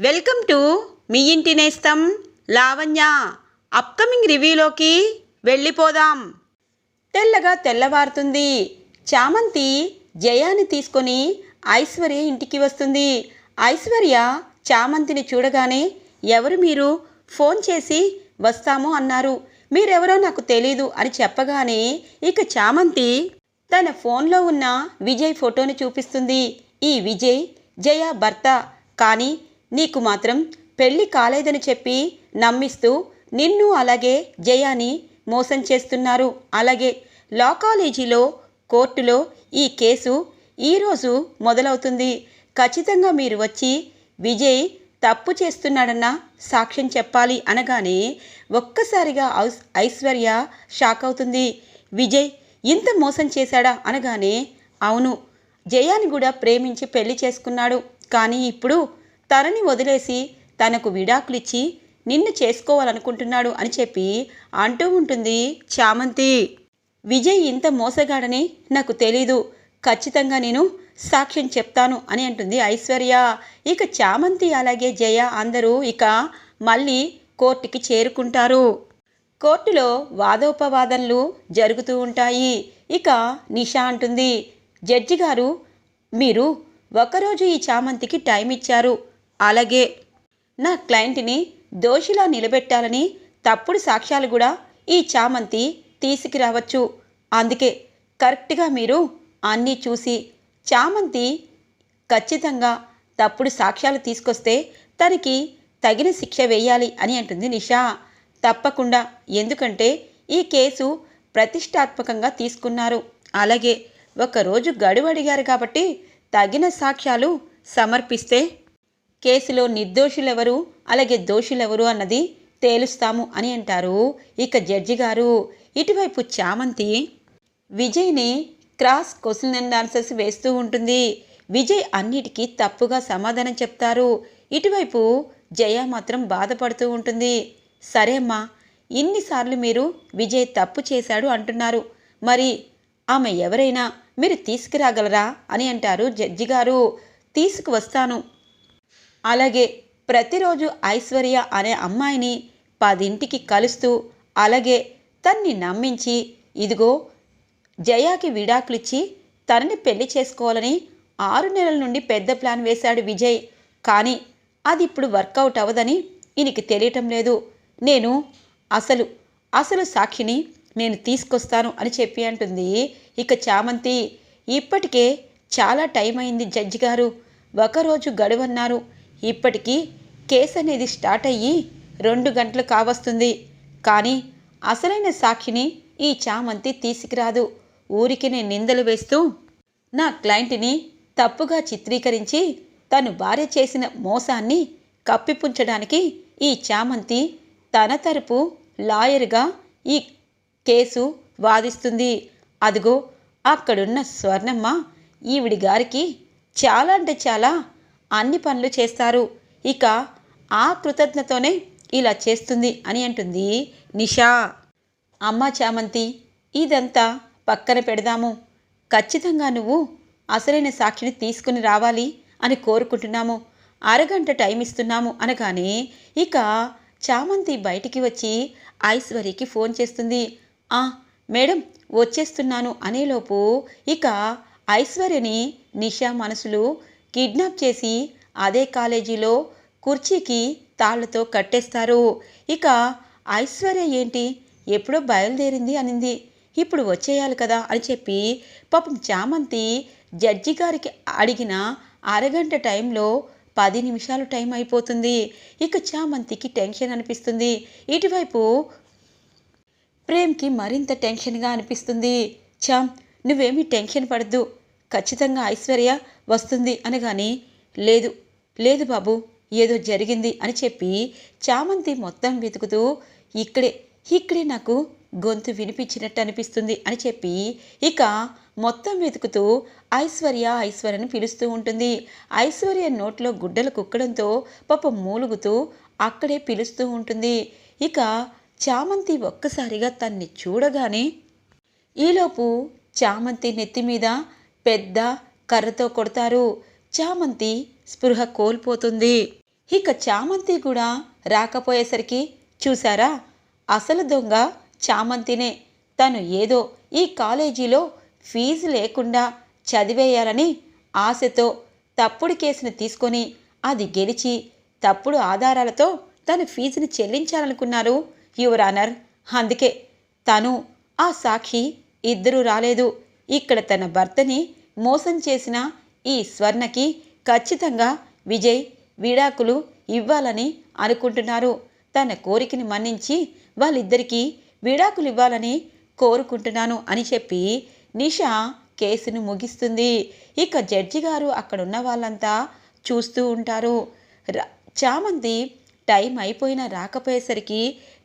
Welcome to me ఇంటి నేస్తం Lavanya. Upcoming రివ్యూలోకి వెళ్ళిపోదాం. తెల్లగా తెల్లవారుతుంది. చామంతి జయాన్ని తీసుకొని ఐశ్వర్య ఇంటికి వస్తుంది. ఐశ్వర్య చామంతిని చూడగానే ఎవరు మీరు? ఫోన్ చేసి వస్తాము అన్నారు. మీరెవరో నాకు తెలీదు అని చెప్పగానే ఇక చామంతి తన ఫోన్లో ఉన్న విజయ్ ఫోటోని చూపిస్తుంది. ఈ విజయ్ జయ భర్త. కానీ నీకు మాత్రం పెళ్ళి కాలేదని చెప్పి నమ్మిస్తూ నిన్ను అలాగే జయాని మోసం చేస్తున్నారు. అలాగే లా కాలేజీలో కోర్టులో ఈ కేసు ఈరోజు మొదలవుతుంది. ఖచ్చితంగా మీరు వచ్చి విజయ్ తప్పు చేస్తున్నాడన్న సాక్ష్యం చెప్పాలి అనగానే ఒక్కసారిగా ఐశ్వర్య షాక్ అవుతుంది. విజయ్ ఇంత మోసం చేశాడా అనగానే అవును జయాని కూడా ప్రేమించి పెళ్ళి చేసుకున్నాడు. కానీ ఇప్పుడు తనని వదిలేసి తనకు విడాకులిచ్చి నిన్ను చేసుకోవాలనుకుంటున్నాడు అని చెప్పి అంటూ ఉంటుంది చామంతి. విజయ్ ఇంత మోసగాడని నాకు తెలీదు. ఖచ్చితంగా నేను సాక్ష్యం చెప్తాను అని అంటుంది ఐశ్వర్య. ఇక చామంతి అలాగే జయ అందరూ ఇక మళ్ళీ కోర్టుకి చేరుకుంటారు. కోర్టులో వాదోపవాదనలు జరుగుతూ ఉంటాయి. ఇక నిషా అంటుంది జడ్జి గారు మీరు ఒకరోజు ఈ చామంతికి టైం ఇచ్చారు. అలాగే నా క్లయింట్ని దోషిలా నిలబెట్టాలని తప్పుడు సాక్ష్యాలు కూడా ఈ చామంతి తీసుకురావచ్చు. అందుకే కరెక్ట్గా మీరు అన్నీ చూసి చామంతి ఖచ్చితంగా తప్పుడు సాక్ష్యాలు తీసుకొస్తే తనకి తగిన శిక్ష వేయాలి అని అంటుంది నిషా. తప్పకుండా ఎందుకంటే ఈ కేసు ప్రతిష్టాత్మకంగా తీసుకున్నారు. అలాగే ఒకరోజు గడువు అడిగారు కాబట్టి తగిన సాక్ష్యాలు సమర్పిస్తే కేసులో నిర్దోషులెవరు? అలాగే దోషులెవరు అన్నది తేలుస్తాము అని అంటారు. ఇక జడ్జి గారు ఇటువైపు చామంతి విజయ్ని క్రాస్ క్వశ్చన్ అండ్ ఆన్సర్స్ వేస్తూ ఉంటుంది. విజయ్ అన్నిటికీ తప్పుగా సమాధానం చెప్తారు. ఇటువైపు జయ మాత్రం బాధపడుతూ ఉంటుంది. సరే అమ్మా ఇన్నిసార్లు మీరు విజయ్ తప్పు చేశాడు అంటున్నారు. మరి ఆమె ఎవరైనా మీరు తీసుకురాగలరా అని అంటారు జడ్జి గారు. తీసుకువస్తాను. అలాగే ప్రతిరోజు ఐశ్వర్య అనే అమ్మాయిని పదింటికి కలుస్తూ అలాగే తన్ని నమ్మించి ఇదిగో జయాకి విడాకులిచ్చి తనని పెళ్ళి చేసుకోవాలని ఆరు నెలల నుండి పెద్ద ప్లాన్ వేశాడు విజయ్. కానీ అది ఇప్పుడు వర్కౌట్ అవ్వదని ఈయనకి తెలియటం లేదు. నేను అసలు అసలు సాక్షిని నేను తీసుకొస్తాను అని చెప్పి అంటుంది. ఇక చామంతి ఇప్పటికే చాలా టైం అయింది జడ్జి గారు. ఒకరోజు గడువన్నారు. ఇప్పటికీ కేసు అనేది స్టార్ట్ అయ్యి రెండు గంటలు కావస్తుంది. కానీ అసలైన సాక్షిని ఈ చామంతి తీసుకురాదు. ఊరికి నేను నిందలు వేస్తూ నా క్లయింట్ని తప్పుగా చిత్రీకరించి తను భార్య చేసిన మోసాన్ని కప్పిపుంచడానికి ఈ చామంతి తన తరపు లాయర్గా ఈ కేసు వాదిస్తుంది. అదిగో అక్కడున్న స్వర్ణమ్మ ఈవిడి గారికి చాలా అంటే చాలా అన్ని పనులు చేస్తారు. ఇక ఆ కృతజ్ఞతోనే ఇలా చేస్తుంది అని అంటుంది నిషా. అమ్మ చామంతి ఇదంతా పక్కన పెడదాము. ఖచ్చితంగా నువ్వు అసలైన సాక్షిని తీసుకుని రావాలి అని కోరుకుంటున్నాము. అరగంట టైం ఇస్తున్నాము అనగానే ఇక చామంతి బయటికి వచ్చి ఐశ్వర్యకి ఫోన్ చేస్తుంది. ఆ మేడం వచ్చేస్తున్నాను అనేలోపు ఇక ఐశ్వర్యని నిషా మనసులు కిడ్నాప్ చేసి అదే కాలేజీలో కుర్చీకి తాళ్ళతో కట్టేస్తారు. ఇక ఐశ్వర్య ఏంటి? ఎప్పుడో బయలుదేరింది అనింది. ఇప్పుడు వచ్చేయాలి కదా అని చెప్పి పాపం చామంతి జడ్జి గారికి అడిగిన అరగంట టైంలో పది నిమిషాలు టైం అయిపోతుంది. ఇక చామంతికి టెన్షన్ అనిపిస్తుంది. ఇటువైపు ప్రేమ్కి మరింత టెన్షన్గా అనిపిస్తుంది. చామ్ నువ్వేమీ టెన్షన్ పడద్దు. ఖచ్చితంగా ఐశ్వర్య వస్తుంది అనగాని లేదు లేదు బాబు ఏదో జరిగింది అని చెప్పి చామంతి మొత్తం వెతుకుతూ ఇక్కడే ఇక్కడే నాకు గొంతు వినిపించినట్టు అనిపిస్తుంది అని చెప్పి ఇక మొత్తం వెతుకుతూ ఐశ్వర్య ఐశ్వర్యని పిలుస్తూ ఉంటుంది. ఐశ్వర్య నోట్లో గుడ్డలు కుక్కడంతో పాప మూలుగుతూ అక్కడే పిలుస్తూ ఉంటుంది. ఇక చామంతి ఒక్కసారిగా తన్ని చూడగానే ఈలోపు చామంతి నెత్తి మీద పెద్ద కర్రతో కొడతారు. చామంతి స్పృహ కోల్పోతుంది. ఇక చామంతి కూడా రాకపోయేసరికి చూసారా అసలు దొంగ చామంతినే. తను ఏదో ఈ కాలేజీలో ఫీజు లేకుండా చదివేయాలని ఆశతో తప్పుడు కేసును తీసుకొని అది గెలిచి తప్పుడు ఆధారాలతో తన ఫీజుని చెల్లించాలనుకున్నారు యువరానర్. అందుకే తను ఆ సాక్షి ఇద్దరూ రాలేదు. ఇక్కడ తన భర్తని మోసం చేసిన ఈ స్వర్ణకి ఖచ్చితంగా విజయ్ విడాకులు ఇవ్వాలని అనుకుంటున్నారు. తన కోరికని మన్నించి వాళ్ళిద్దరికీ విడాకులు ఇవ్వాలని కోరుకుంటున్నాను అని చెప్పి నిషా కేసును ముగిస్తుంది. ఇక జడ్జి గారు అక్కడున్న వాళ్ళంతా చూస్తూ ఉంటారు. చామంతి టైం అయిపోయినా రాకపోయేసరికి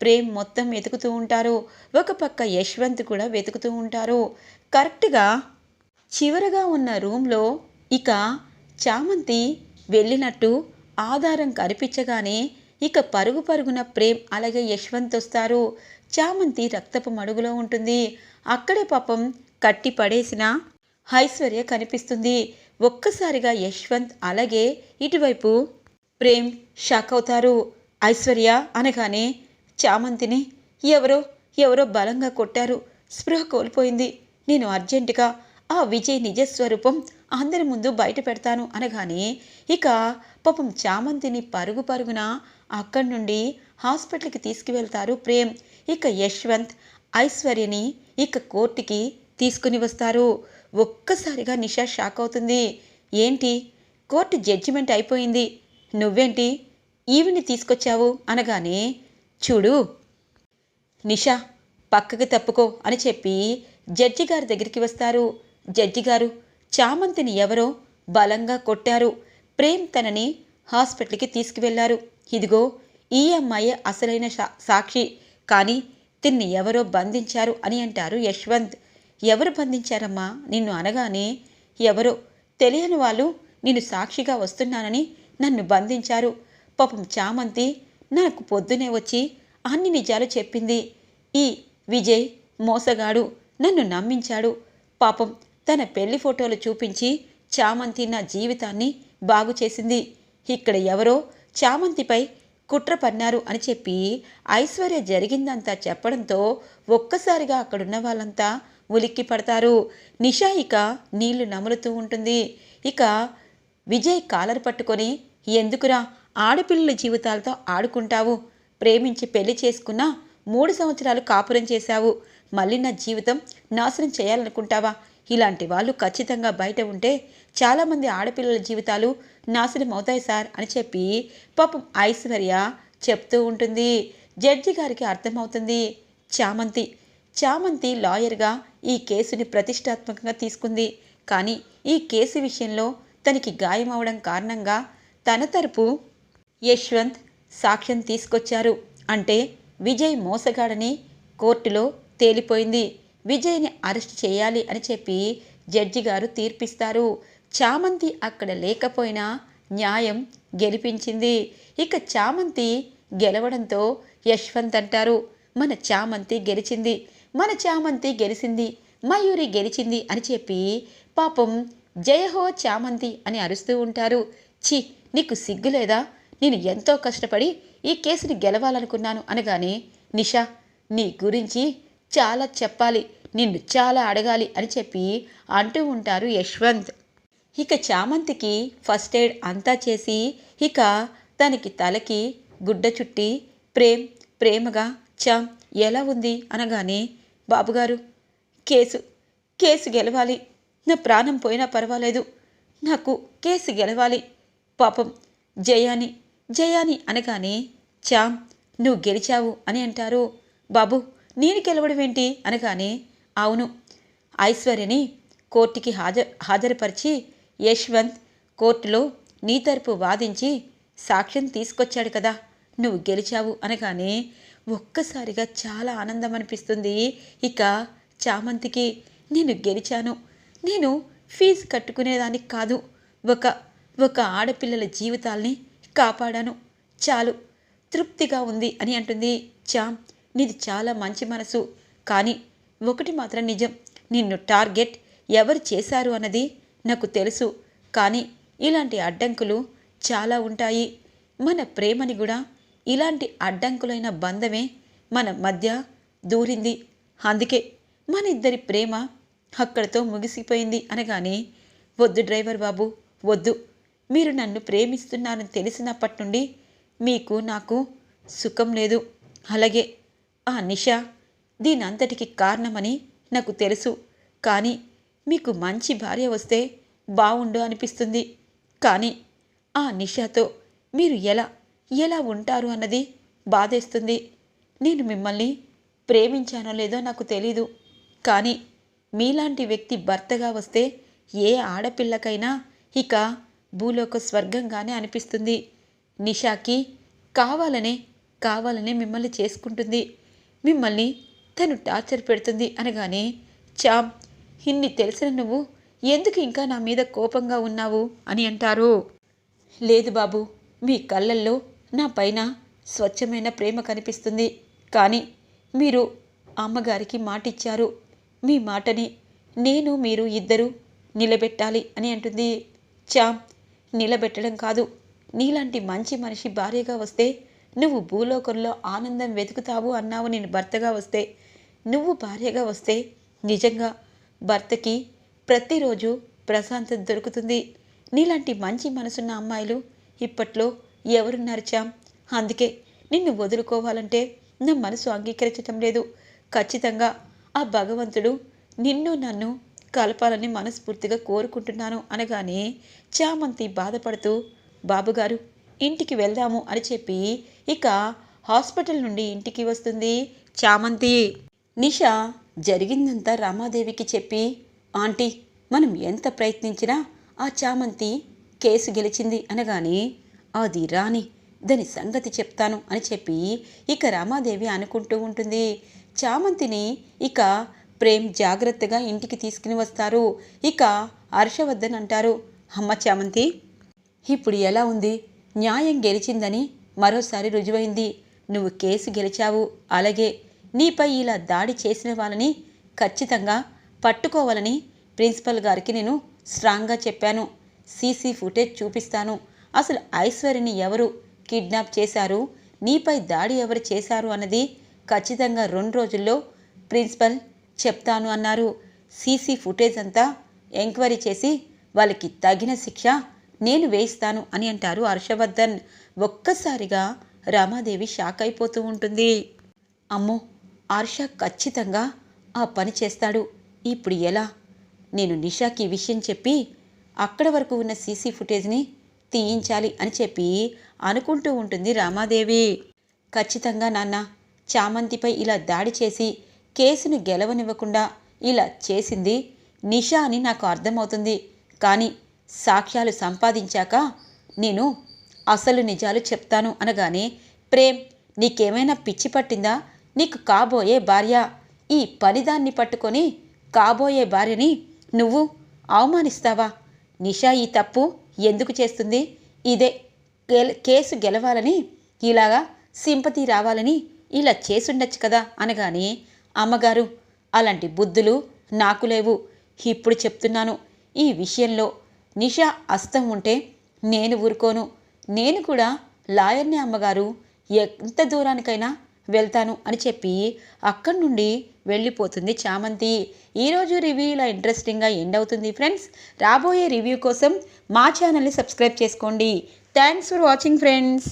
ప్రేమ్ మొత్తం వెతుకుతూ ఉంటారు. ఒక పక్క యశ్వంత్ కూడా వెతుకుతూ ఉంటారు. కరెక్ట్గా చివరగా ఉన్న రూమ్లో ఇక చామంతి వెళ్ళినట్టు ఆధారం కనిపించగానే ఇక పరుగు పరుగున ప్రేమ్ అలాగే యశ్వంత్ వస్తారు. చామంతి రక్తపు మడుగులో ఉంటుంది. అక్కడే పాపం కట్టి పడేసిన ఐశ్వర్య కనిపిస్తుంది. ఒక్కసారిగా యశ్వంత్ అలాగే ఇటువైపు ప్రేమ్ షాక్ అవుతారు. ఐశ్వర్య అనగానే చామంతిని ఎవరో ఎవరో బలంగా కొట్టారు. స్పృహ కోల్పోయింది. నేను అర్జెంటుగా ఆ విజయ్ నిజస్వరూపం అందరి ముందు బయట పెడతాను అనగానే ఇక పాపం చామంతిని పరుగు పరుగున అక్కడి నుండి హాస్పిటల్కి తీసుకువెళ్తారు ప్రేమ్. ఇక యశ్వంత్ ఐశ్వర్యని ఇక కోర్టుకి తీసుకుని వస్తారు. ఒక్కసారిగా నిషా షాక్ అవుతుంది. ఏంటి? కోర్టు జడ్జిమెంట్ అయిపోయింది. నువ్వేంటి? ఈవిని తీసుకొచ్చావు అనగానే చూడు నిషా పక్కకి తప్పుకో అని చెప్పి జడ్జి గారి దగ్గరికి వస్తారు. జడ్జి గారు చామంతిని ఎవరో బలంగా కొట్టారు. ప్రేమ్ తనని హాస్పిటల్కి తీసుకువెళ్ళారు. ఇదిగో ఈ అమ్మాయే అసలైన సా- సాక్షి. కానీ తిన్ని ఎవరో బంధించారు అని అంటారు యశ్వంత్. ఎవరు బంధించారమ్మా? నిన్ను అనగానే ఎవరో తెలియని వాళ్ళు నేను సాక్షిగా వస్తున్నానని నన్ను బంధించారు. పాపం చామంతి నాకు పొద్దునే వచ్చి అన్ని నిజాలు చెప్పింది. ఈ విజయ్ మోసగాడు. నన్ను నమ్మించాడు. పాపం తన పెళ్ళి ఫోటోలు చూపించి చామంతి నా జీవితాన్ని బాగు చేసింది. ఇక్కడ ఎవరో చామంతిపై కుట్ర పన్నారు అని చెప్పి ఐశ్వర్య జరిగిందంతా చెప్పడంతో ఒక్కసారిగా అక్కడున్న వాళ్ళంతా ఉలిక్కి పడతారు. నిషా ఇక నీళ్ళు నములుతూ ఉంటుంది. ఇక విజయ్ కాలర్ పట్టుకొని ఎందుకురా ఆడపిల్లల జీవితాలతో ఆడుకుంటావు? ప్రేమించి పెళ్ళి చేసుకున్న మూడు సంవత్సరాలు కాపురం చేశావు. మళ్ళీ నా జీవితం నాశనం చేయాలనుకుంటావా? ఇలాంటి వాళ్ళు ఖచ్చితంగా బయట ఉంటే చాలామంది ఆడపిల్లల జీవితాలు నాశనం అవుతాయి సార్ అని చెప్పి పాపం ఐశ్వర్య చెప్తూ ఉంటుంది. జడ్జి గారికి అర్థమవుతుంది. చామంతి చామంతి లాయర్గా ఈ కేసుని ప్రతిష్టాత్మకంగా తీసుకుంది. కానీ ఈ కేసు విషయంలో తనకి గాయం అవడం కారణంగా తన తరపు యశ్వంత్ సాక్ష్యం తీసుకొచ్చారు. అంటే విజయ్ మోసగాడని కోర్టులో తేలిపోయింది. విజయ్ని అరెస్ట్ చేయాలి అని చెప్పి జడ్జి గారు తీర్పిస్తారు. చామంతి అక్కడ లేకపోయినా న్యాయం గెలిపించింది. ఇక చామంతి గెలవడంతో యశ్వంత్ అంటారు మన చామంతి గెలిచింది. మన చామంతి గెలిచింది మయూరి గెలిచింది అని చెప్పి పాపం జయహో చామంతి అని అరుస్తూ ఉంటారు. ఛీ నీకు సిగ్గు లేదా? నేను ఎంతో కష్టపడి ఈ కేసుని గెలవాలనుకున్నాను అనగానే నిషా నీ గురించి చాలా చెప్పాలి నిన్ను చాలా అడగాలి అని చెప్పి అంటూ ఉంటారు యశ్వంత్. ఇక చామంతికి ఫస్ట్ ఎయిడ్ అంతా చేసి ఇక తనకి తలకి గుడ్డ చుట్టి ప్రేమ్ ప్రేమగా చా ఎలా ఉంది? అనగానే బాబుగారు కేసు కేసు గెలవాలి. నా ప్రాణం పోయినా పర్వాలేదు. నాకు కేసు గెలవాలి. పాపం జయాని జయాని అనగానే చామ్ నువ్వు గెలిచావు అని అంటారు బాబు. నేను గెలవడమేంటి? అనగానే అవును. ఐశ్వర్యని కోర్టుకి హాజరు హాజరుపరిచి యశ్వంత్ కోర్టులో నీ తరపు వాదించి సాక్ష్యం తీసుకొచ్చాడు కదా నువ్వు గెలిచావు అనగానే ఒక్కసారిగా చాలా ఆనందం అనిపిస్తుంది ఇక చామంతికి నేను గెలిచాను. నేను ఫీజు కట్టుకునేదానికి కాదు. ఒక ఒక ఆడపిల్లల జీవితాల్ని కాపాడాను. చాలు. తృప్తిగా ఉంది అని అంటుంది చామ్. నీది చాలా మంచి మనసు. కానీ ఒకటి మాత్రం నిజం. నిన్ను టార్గెట్ ఎవరు చేశారు అన్నది నాకు తెలుసు. కానీ ఇలాంటి అడ్డంకులు చాలా ఉంటాయి. మన ప్రేమని కూడా ఇలాంటి అడ్డంకులైన బంధమే మన మధ్య దూరింది. అందుకే మన ఇద్దరి ప్రేమ అక్కడితో ముగిసిపోయింది అనగానే వద్దు డ్రైవర్ బాబు వద్దు. మీరు నన్ను ప్రేమిస్తున్నారని తెలిసినప్పటి నుండి మీకు నాకు సుఖం లేదు. అలాగే ఆ నిష దీనంతటికి కారణమని నాకు తెలుసు. కానీ మీకు మంచి భార్య వస్తే బావుండు అనిపిస్తుంది. కానీ ఆ నిషాతో మీరు ఎలా ఎలా ఉంటారు అన్నది బాధేస్తుంది. నేను మిమ్మల్ని ప్రేమించానో లేదో నాకు తెలీదు. కానీ మీలాంటి వ్యక్తి భర్తగా వస్తే ఏ ఆడపిల్లకైనా ఇక భూలోక స్వర్గంగానే అనిపిస్తుంది. నిషాకి కావాలనే కావాలనే మిమ్మల్ని చేసుకుంటుంది. మిమ్మల్ని తను టార్చర్ పెడుతుంది అనగానే చామ్ ఇన్ని తెలిసిన నువ్వు ఎందుకు ఇంకా నా మీద కోపంగా ఉన్నావు అని అంటారు. లేదు బాబు మీ కళ్ళల్లో నా పైన స్వచ్ఛమైన ప్రేమ కనిపిస్తుంది. కానీ మీరు అమ్మగారికి మాటిచ్చారు. మీ మాటని నేను మీరు ఇద్దరు నిలబెట్టాలి అని అంటుంది. చామ్ నిలబెట్టడం కాదు. నీలాంటి మంచి మనిషి భార్యగా వస్తే నువ్వు భూలోకంలో ఆనందం వెతుకుతావు అన్నావు నేను భర్తగా వస్తే. నువ్వు భార్యగా వస్తే నిజంగా భర్తకి ప్రతిరోజు ప్రశాంతత దొరుకుతుంది. నీలాంటి మంచి మనసున్న అమ్మాయిలు ఇప్పట్లో ఎవరున్నారు చామ్ అందుకే నిన్ను వదులుకోవాలంటే నా మనసు అంగీకరించటం లేదు. ఖచ్చితంగా ఆ భగవంతుడు నిన్ను నన్ను కలపాలని మనస్ఫూర్తిగా కోరుకుంటున్నాను అనగానే చామంతి బాధపడుతూ బాబుగారు ఇంటికి వెళ్దాము అని చెప్పి ఇక హాస్పిటల్ నుండి ఇంటికి వస్తుంది చామంతి. నిష జరిగిందంతా రామాదేవికి చెప్పి ఆంటీ మనం ఎంత ప్రయత్నించినా ఆ చామంతి కేసు గెలిచింది అనగానే అది రాని దాని సంగతి చెప్తాను అని చెప్పి ఇక రామాదేవి అనుకుంటూ ఉంటుంది. చామంతిని ఇక ప్రేమ్ జాగ్రత్తగా ఇంటికి తీసుకుని వస్తారు. ఇక హర్షవర్ధన్ అంటారు అమ్మ చామంతి ఇప్పుడు ఎలా ఉంది? న్యాయం గెలిచిందని మరోసారి రుజువైంది. నువ్వు కేసు గెలిచావు. అలాగే నీపై ఇలా దాడి చేసిన వాళ్ళని ఖచ్చితంగా పట్టుకోవాలని ప్రిన్సిపల్ గారికి నేను స్ట్రాంగ్గా చెప్పాను. సీసీ ఫుటేజ్ చూపిస్తాను. అసలు ఐశ్వర్యని ఎవరు కిడ్నాప్ చేశారు? నీపై దాడి ఎవరు చేశారు అన్నది ఖచ్చితంగా రెండు రోజుల్లో ప్రిన్సిపల్ చెప్తాను అన్నారు. సీసీ ఫుటేజ్ అంతా ఎంక్వైరీ చేసి వాళ్ళకి తగిన శిక్ష నేను వేయిస్తాను అని అంటారు హర్షవర్ధన్. ఒక్కసారిగా రామాదేవి షాక్ అయిపోతూ ఉంటుంది. అమ్మో హర్ష ఖచ్చితంగా ఆ పని చేస్తాడు. ఇప్పుడు ఎలా? నేను నిషాకి ఈ విషయం చెప్పి అక్కడ వరకు ఉన్న సీసీ ఫుటేజ్ని తీయించాలి అని చెప్పి అనుకుంటూ ఉంటుంది రామాదేవి. ఖచ్చితంగా నాన్న చామంతిపై ఇలా దాడి చేసి కేసును గెలవనివ్వకుండా ఇలా చేసింది నిషా అని నాకు అర్థమవుతుంది. కానీ సాక్ష్యాలు సంపాదించాక నేను అసలు నిజాలు చెప్తాను అనగానే ప్రేమ్ నీకేమైనా పిచ్చి పట్టిందా? నీకు కాబోయే భార్య. ఈ పనిదాన్ని పట్టుకొని కాబోయే భార్యని నువ్వు అవమానిస్తావా? నిషా ఈ తప్పు ఎందుకు చేస్తుంది? ఇదే కేసు గెలవాలని ఇలాగా సింపతి రావాలని ఇలా చేసుండొచ్చు కదా? అనగానే అమ్మగారు అలాంటి బుద్ధులు నాకు లేవు. ఇప్పుడు చెప్తున్నాను. ఈ విషయంలో నిషా అస్తం ఉంటే నేను ఊరుకోను. నేను కూడా లాయర్ని అమ్మగారు ఎంత దూరానికైనా వెళ్తాను అని చెప్పి అక్కడి నుండి వెళ్ళిపోతుంది చామంతి. ఈరోజు రివ్యూ ఇలా ఇంట్రెస్టింగ్గా ఎండ్ అవుతుంది ఫ్రెండ్స్. రాబోయే రివ్యూ కోసం మా ఛానల్ని సబ్స్క్రైబ్ చేసుకోండి. Thanks for watching friends.